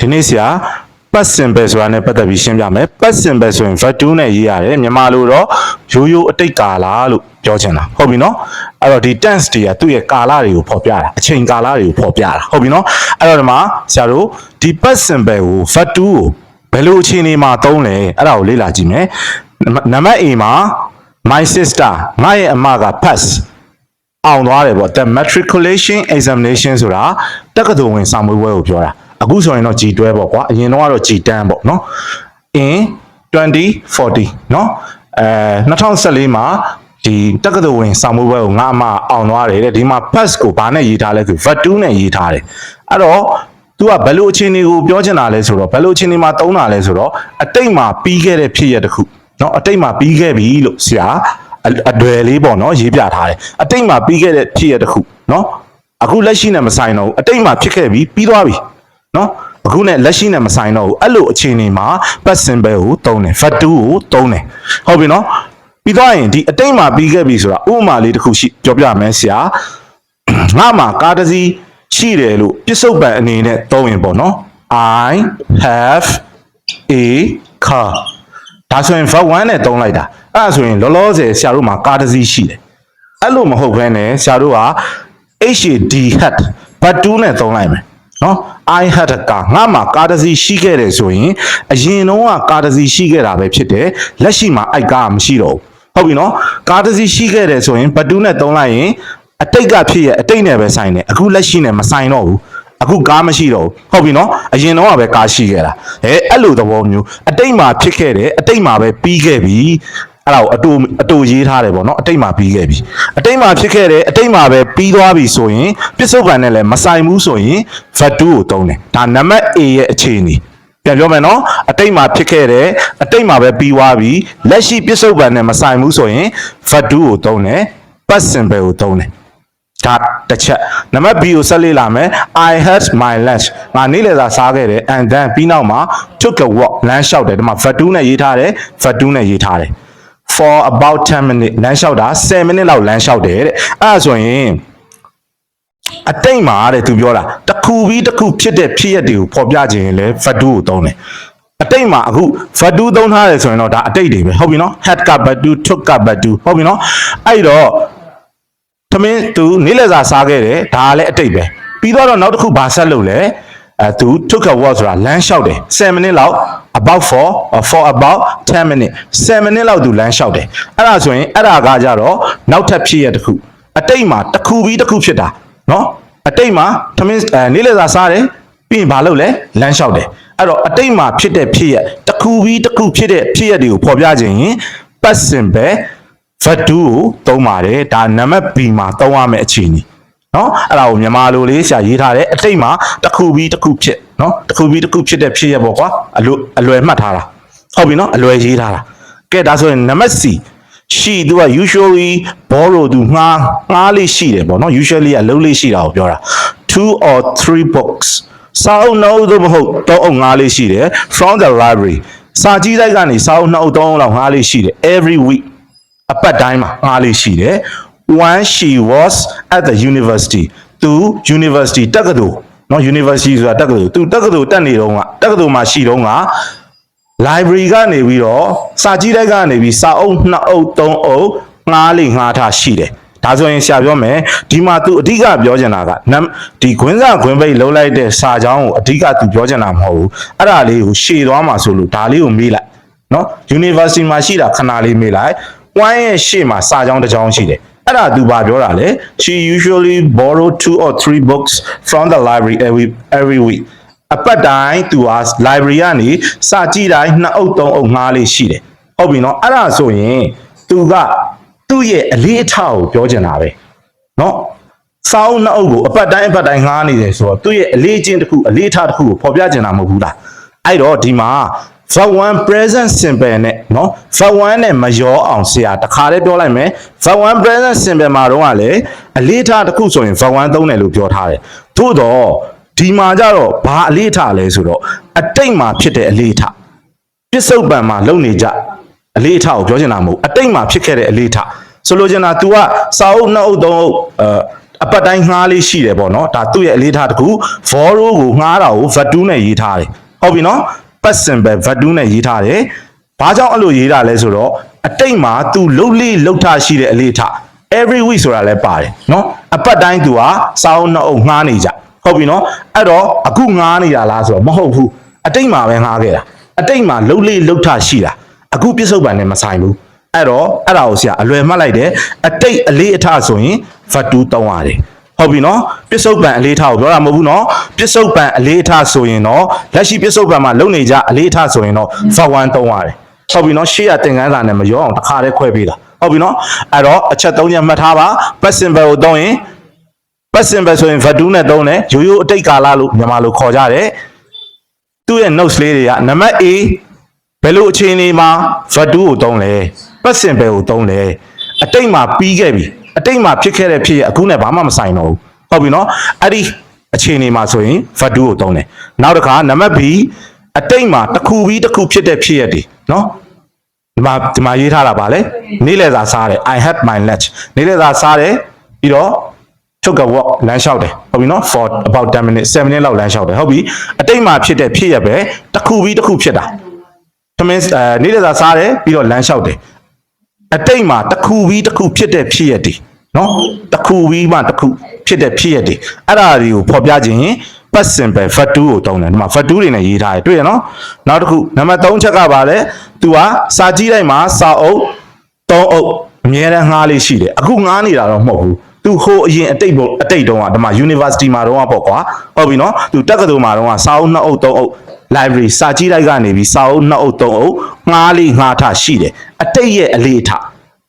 ဒီနေ့ဆရာ past simple ဆိုတာနဲ့ပတ်သက်ပြီးရှင်းပြမယ် past simple ဆိုရင် verb to နဲ့ရေးရတယ်မြန်မာလိုတော့ရိုးရိုးအတိတ်ကာလလို့ပြောချင်တာဟုတ်ပြီနော်အဲ့တော့ဒီ tense တွေကသူ့ရဲ့ကာလတွေကိုဖော်ပြတာအချိန်ကာလတွေကိုဖော်ပြတာဟုတ်ပြီနော်အဲ့တော့ဒီမှာဆရာတို့ဒီ past simple ကို verb to ကိုဘယ်လိုအခြေအနေမှာသုံးလဲအဲ့ဒါကိုလေ့လာကြည့်မယ်နံပါတ် A မှာ my sister ငါရဲ့အမက pass အောင်သွားတယ်ပေါ့ the matriculation examination ဆိုတာတက္ကသိုလ်ဝင်စာမေးပွဲကိုပြောတာ အခုဆိုရင်တော့ G12 ပေါ့ကွာအရင်တော့ကတော့ G10 ပေါ့နော် in 2040เนาะအဲ2014မှာဒီတက္ကသိုလ်ဝင်စာမေးပွဲကိုငါအမအောင်သွားတယ်တဲ့ဒီမှာ pass ကိုဘာနဲ့ရေးထားလဲဆို vat2 နဲ့ရေးထားတယ်အဲ့တော့ तू ကဘယ်လိုအခြေအနေကိုပြောချင်တာလဲဆိုတော့ဘယ်လိုအခြေအနေမှာသုံးတာလဲဆိုတော့အတိတ်မှာပြီးခဲ့တဲ့ဖြစ်ရတစ်ခုเนาะအတိတ်မှာပြီးခဲ့ပြီလို့ဆရာအအလွယ်လေးပေါ့เนาะရေးပြထားတယ်အတိတ်မှာပြီးခဲ့တဲ့ဖြစ်ရတစ်ခုเนาะအခုလက်ရှိနဲ့မဆိုင်တော့ဘူးအတိတ်မှာဖြစ်ခဲ့ပြီပြီးသွားပြီ နော်အခုနဲ့လက်ရှိနဲ့မဆိုင်တော့ဘူးအဲ့လိုအခြေအနေမှာ past simple ကိုသုံးတယ် verb 2ကိုသုံးတယ်ဟုတ်ပြီနော်ပြီးတော့ရင်ဒီအတိတ်မှာပြီးခဲ့ပြီဆိုတာဥပမာလေးတစ်ခုရှိပြောပြမယ်ဆရာငါမှာကားတစ်စီးရှိတယ်လို့ပြစ္ဆုတ်ပံအနေနဲ့သုံးရင်ပေါ့နော် I have a car ဒါဆိုရင် verb 1နဲ့သုံးလိုက်တာအဲ့ဒါဆိုရင်လောလောဆယ်ဆရာတို့မှာကားတစ်စီးရှိတယ်အဲ့လိုမဟုတ်ဘဲနဲ့ဆရာတို့က HAD had verb 2နဲ့သုံးလိုက်မယ် နော် I had a car ငါမှာကားတစ်စီးရှိခဲ့တယ်ဆိုရင်အရင်တုန်းကကားတစ်စီးရှိခဲ့တာပဲဖြစ်တယ်လက်ရှိမှာအဲ့ကားကမရှိတော့ဘူးဟုတ်ပြီနော်ကားတစ်စီးရှိခဲ့တယ်ဆိုရင် but 2နဲ့သုံးလိုက်ရင်အတိတ်ကဖြစ်ရဲ့အတိတ်နဲ့ပဲဆိုင်တယ်အခုလက်ရှိနဲ့မဆိုင်တော့ဘူးအခုကားမရှိတော့ဘူးဟုတ်ပြီနော်အရင်တော့ကပဲကားရှိခဲ့တာအဲအဲ့လိုသဘောမျိုးအတိတ်မှာဖြစ်ခဲ့တယ်အတိတ်မှာပဲပြီးခဲ့ပြီ အဲ့ဒါကိုအတူအတူရေးထားတယ်ပေါ့နော်အတိတ်မှာပြီးခဲ့ပြီအတိတ်မှာဖြစ်ခဲ့တယ်အတိတ်မှာပဲပြီးသွားပြီဆိုရင်ပြစ္ဆုတ်ပံနဲ့လည်းမဆိုင်ဘူးဆိုရင် vat 2ကိုသုံးတယ်ဒါနံပါတ် A ရဲ့အခြေအနေပြန်ပြောမယ်နော်အတိတ်မှာဖြစ်ခဲ့တယ်အတိတ်မှာပဲပြီးသွားပြီလက်ရှိပြစ္ဆုတ်ပံနဲ့မဆိုင်ဘူးဆိုရင် vat 2ကိုသုံးတယ် past simple ကိုသုံးတယ်ဒါတစ်ချက်နံပါတ် B ကိုဆက်လေ့လာမယ် I had my lunch ငါနေ့လည်စာစားခဲ့တယ် and then ပြီးနောက်မှာ took a walk လမ်းလျှောက်တယ်ဒီမှာ vat2 နဲ့ရေးထားတယ် vat2 နဲ့ရေးထားတယ် for about 10 minutes လမ်းလျှောက်တာ10 minutes လောက်လမ်းလျှောက်တယ်တဲ့အဲ့ဒါဆိုရင်အတိတ်မှာတဲ့သူပြောတာတစ်ခုပြီးတစ်ခုဖြစ်တဲ့ဖြစ်ရက်တွေကိုဖော်ပြခြင်းရင်လည်း vat2 ကိုသုံးတယ်အတိတ်မှာအခု vat2 သုံးထားတယ်ဆိုရင်တော့ဒါအတိတ်တွေပဲဟုတ်ပြီနော် had က vat2 took က vat2 ဟုတ်ပြီနော်အဲ့တော့သမင်းသူနေ့လည်စာစားခဲ့တယ်ဒါကလည်းအတိတ်ပဲပြီးတော့နောက်တစ်ခုဘာဆက်လုပ်လဲ အဲသူ took a walk ဆိုတာလမ်းလျှောက်တယ်7 minute လောက် about for or for about 10 minute 7 minute လောက်သူလမ်းလျှောက်တယ်အဲ့ဒါဆိုရင်အဲ့ဒါကကြတော့နောက်ထပ်ဖြစ်ရတစ်ခုအတိတ်မှာတစ်ခုပြီးတစ်ခုဖြစ်တာเนาะအတိတ်မှာသမင်းအဲနေ့လည်စာစားတယ်ပြီးရင်ဘာလုပ်လဲလမ်းလျှောက်တယ်အဲ့တော့အတိတ်မှာဖြစ်တဲ့ဖြစ်ရတစ်ခုပြီးတစ်ခုဖြစ်တဲ့ဖြစ်ရတွေကိုဖော်ပြခြင်းရင် past simple vat2 ကိုသုံးပါတယ်ဒါနံပါတ် B မှာသုံးရမယ့်အခြေအနေ နော်အဲ့ဒါကိုမြန်မာလိုလေးဆရာရေးထားတယ်အတိတ်မှာတစ်ခုပြီးတစ်ခုဖြစ်နော်တစ်ခုပြီးတစ်ခုဖြစ်တဲ့ဖြစ်ရပေါ့ကွာအလွအလွယ်မှတ်ထားတာဟုတ်ပြီနော်အလွယ်ရေးထားတာကဲဒါဆိုရင်နံပါတ် C ရှိသူက usually borrow သူငှားငှားလေးရှိတယ်ပေါ့နော် usually ကအလုပ်လေးရှိတာကိုပြောတာ two or three books စာအုပ်နှုတ်သို့မဟုတ်သုံးအုပ်ငှားလေးရှိတယ် from the library စာကြည့်တိုက်ကနေစာအုပ်နှုတ်သုံးအုပ်လောက်ငှားလေးရှိတယ် every week အပတ်တိုင်းမှာငှားလေးရှိတယ် when she was at the university သူ university တက္ကသိုလ်နော် university ဆိုတာတက္ကသိုလ်သူတက္ကသိုလ်တက်နေတော့ကတက္ကသိုလ်မှာရှိတော့က library ကနေပြီးတော့စာကြည့်တဲ့ကနေပြီးစာအုပ်နှစ်အုပ်သုံးအုပ်ငှားလေးငှားထားရှိတယ်ဒါဆိုရင်ဆရာပြောမယ်ဒီမှာ तू အဓိကပြောချင်တာကဒီခွင်းစာခွင်းပိတ်လုံးလိုက်တဲ့စာကြောင်းကိုအဓိက तू ပြောချင်တာမဟုတ်ဘူးအဲ့ဒါလေးကိုရှည်သွားမှာဆိုလို့ဒါလေးကိုမေးလိုက်နော် university မှာရှိတာခဏလေးမေးလိုက် one ရဲ့ရှေ့မှာစာကြောင်းတစ်ကြောင်းရှိတယ် အဲ့ဒါ तू ဘာပြောတာလဲ she usually borrow two or three books from the library every every week အပတ်တိုင်းသူဟာ library ကနေစာကြည့်တိုင်းနှစ်အုပ်သုံးအုပ်ငှားလေးရှိတယ်ဟုတ်ပြီနော်အဲ့ဒါဆိုရင်သူကသူ့ရဲ့အလေးအထားကိုပြောချင်တာပဲနော်စာအုပ်နှစ်အုပ်ကိုအပတ်တိုင်းအပတ်တိုင်းငှားနေတယ်ဆိုတော့သူ့ရဲ့အလေးချင်းတစ်ခုအလေးအထားတစ်ခုကိုဖော်ပြချင်တာမဟုတ်ဘူးလားအဲ့တော့ဒီမှာ verb 1 present simple နဲ့เนาะ verb 1နဲ့မရောအောင်ဆရာတခါလေးပြောလိုက်မယ် verb 1 present simple မှာတော့ကလည်းအလေးထားတစ်ခုဆိုရင် verb 1သုံးတယ်လို့ပြောထားတယ်သို့တော့ဒီမှာကြတော့ဘာအလေးထားလဲဆိုတော့အတိတ်မှာဖြစ်တဲ့အလေးထားပစ္စုပန်မှာလုံနေကြအလေးထားကိုပြောချင်တာမဟုတ်အတိတ်မှာဖြစ်ခဲ့တဲ့အလေးထားဆိုလိုချင်တာ तू ကစာအုပ်နှစ်အုပ်သုံးအုပ်အဲ အပတ်တိုင်းငှားလေးရှိတယ်ပေါ့နော်ဒါသူ့ရဲ့အလေးထားတစ်ခု voro ကိုငှားတာကို vatu နဲ့ရေးထားတယ်ဟုတ်ပြီနော် past simple vatu နဲ့ရေးထားတယ်ဘာကြောင့်အဲ့လိုရေးတာလဲဆိုတော့အတိတ်မှာ तू လှုပ်လေးလှုပ်ထားရှိတဲ့အလေးထား every week ဆိုတာလည်းပါတယ်နော်အပတ်တိုင်း तू ဟာစောင်းနှုတ်ငှားနေကြဟုတ်ပြီနော်အဲ့တော့အခုငှားနေတာလားဆိုတော့မဟုတ်ဘူးအတိတ်မှာပဲငှားခဲ့တာအတိတ်မှာလှုပ်လေးလှုပ်ထားရှိတာအခုပြစ္ဆုတ်ပန်နဲ့မဆိုင်ဘူးအဲ့တော့အဲ့ဒါကိုဆရာအလွယ်မှတ်လိုက်တယ်အတိတ်အလေးအထဆိုရင် vatu တောင်းရတယ် ဟုတ်ပြီနော်ပြစ္ဆုတ်ပံအလေးထားကိုပြောတာမဟုတ်ဘူးနော်ပြစ္ဆုတ်ပံအလေးထားဆိုရင်တော့လက်ရှိပြစ္ဆုတ်ပံမှာလုံနေကြအလေးထားဆိုရင်တော့ v1 သုံးရတယ်ဟုတ်ပြီနော်ရှေ့ရသင်ခန်းစာနဲ့မရောအောင်တစ်ခါတည်းခွဲပေးတာဟုတ်ပြီနော်အဲ့တော့အချက်၃ချက်မှတ်ထားပါ past simple ကိုသုံးရင် past simple ဆိုရင် vatu နဲ့သုံးတယ်ရိုးရိုးအတိတ်ကာလလို့မြန်မာလိုခေါ်ကြတယ်သူ့ရဲ့ notes လေးတွေကနံပါတ် A ဘယ်လိုအခြေအနေမှာ vatu ကိုသုံးလဲ past simple ကိုသုံးလဲအတိတ်မှာပြီးခဲ့ပြီ အတိတ်မှာဖြစ်ခဲ့တဲ့ဖြစ်ရအခုနဲ့ဘာမှမဆိုင်တော့ဘူးဟုတ်ပြီနော်အဲ့ဒီအခြေအနေမှာဆိုရင် vatu ကိုသုံးတယ်နောက်တစ်ခါနံပါတ် B အတိတ်မှာတစ်ခုပြီးတစ်ခုဖြစ်တဲ့ဖြစ်ရတွေနော်ဒီမှာဒီမှာရေးထားတာပါလေနေ့လည်စာစားတယ် I had my lunch နေ့လည်စာစားတယ်ပြီးတော့ took a walk လမ်းလျှောက်တယ်ဟုတ်ပြီနော် for about 10 minutes 7 minutes လောက်လမ်းလျှောက်တယ်ဟုတ်ပြီအတိတ်မှာဖြစ်တဲ့ဖြစ်ရပဲတစ်ခုပြီးတစ်ခုဖြစ်တာသမင်းအဲနေ့လည်စာစားတယ်ပြီးတော့လမ်းလျှောက်တယ် အတိတ်မှာတစ်ခုပြီးတစ်ခုဖြစ်တဲ့ဖြစ်ရတွေနော်တစ်ခုပြီးမှတစ်ခုဖြစ်တဲ့ဖြစ်ရတွေအဲ့ဒါတွေကိုဖော်ပြခြင်း past simple vatu ကိုတုံးတယ်ဒီမှာ vatu တွေနဲ့ရေးထားတယ်တွေ့ရနော်နောက်တစ်ခုနံပါတ်3ချက်ကပါလဲ तू ကစာကြည့်လိုက်မှာစာအုပ်3အုပ်အမြဲတမ်းငှားလေးရှိတယ်အခုငှားနေတာတော့မဟုတ်ဘူးသူဟိုအရင်အတိတ်ဘုအတိတ်တုန်းကဒီမှာ university မှာတုန်းကပေါ့ကွာဟုတ်ပြီနော်သူတက္ကသိုလ်မှာတုန်းကစာအုပ်2အုပ်3အုပ် library စာကြည့်လိုက်ကနေပြီးစာအုပ်2အုပ်3အုပ်ငှားလေးငှားထားရှိတယ်အ တိတ်ရဲ့အလေးထား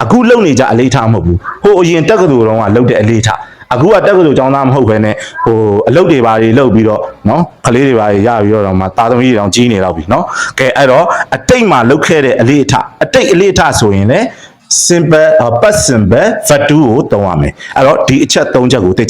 အခုလုံနေကြအလေးထားမဟုတ်ဘူးဟိုအရင်တက္ကသိုလ်တုန်းကလုံတဲ့အလေးထားအခုကတက္ကသိုလ်ကျောင်းသားမဟုတ်ဘဲနဲ့ဟိုအလုပ်တွေပါတွေလုပ်ပြီးတော့နော်ကလေးတွေပါတွေရပြီးတော့မှတာသမီတွေတောင်ကြီးနေတော့ပြီနော်ကဲအဲ့တော့အတိတ်မှာလုပ်ခဲ့တဲ့အလေးထားအတိတ်အလေးထားဆိုရင်လည်း simple uh, past simple vatu ကိုသုံးရမယ်အဲ့တော့ဒီအချက်၃ချက်ကိုသိချ